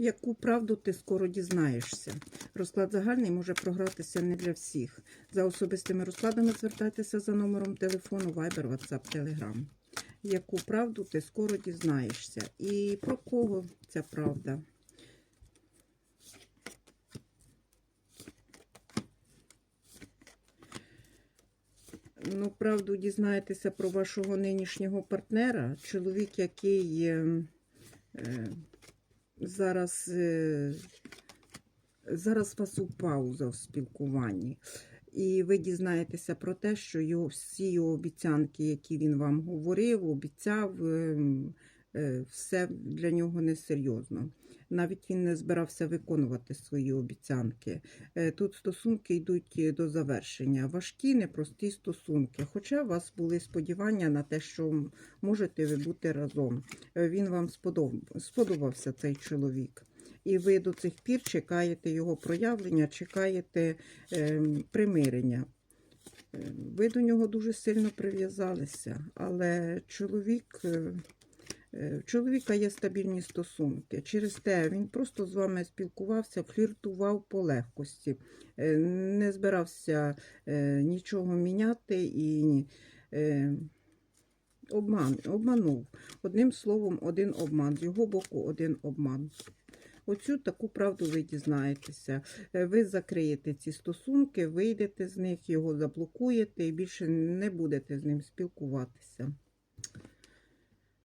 Яку правду ти скоро дізнаєшся? Розклад загальний може програтися не для всіх. За особистими розкладами звертайтеся за номером телефону Viber, WhatsApp, Telegram. Яку правду ти скоро дізнаєшся? І про кого ця правда? Ну, правду дізнаєтеся про вашого нинішнього партнера, чоловік, який е, е, зараз, е, зараз у вас у пауза в спілкуванні. І ви дізнаєтеся про те, що його, всі його обіцянки, які він вам говорив, обіцяв, е, е, все для нього несерйозно. Навіть він не збирався виконувати свої обіцянки. Е, Тут стосунки йдуть е, до завершення. Важкі, непрості стосунки. Хоча у вас були сподівання на те, що можете ви бути разом. Е, Він вам сподоб- сподобався цей чоловік. І ви до цих пір чекаєте його проявлення, чекаєте е, примирення. Е, Ви до нього дуже сильно прив'язалися, але чоловік. Е, е, У чоловіка є стабільні стосунки. Через те він просто з вами спілкувався, фліртував по легкості, е, не збирався е, нічого міняти і обман, обманув. Одним словом, один обман. З його боку один обман. Оцю таку правду ви дізнаєтеся. Ви закриєте ці стосунки, вийдете з них, його заблокуєте і більше не будете з ним спілкуватися.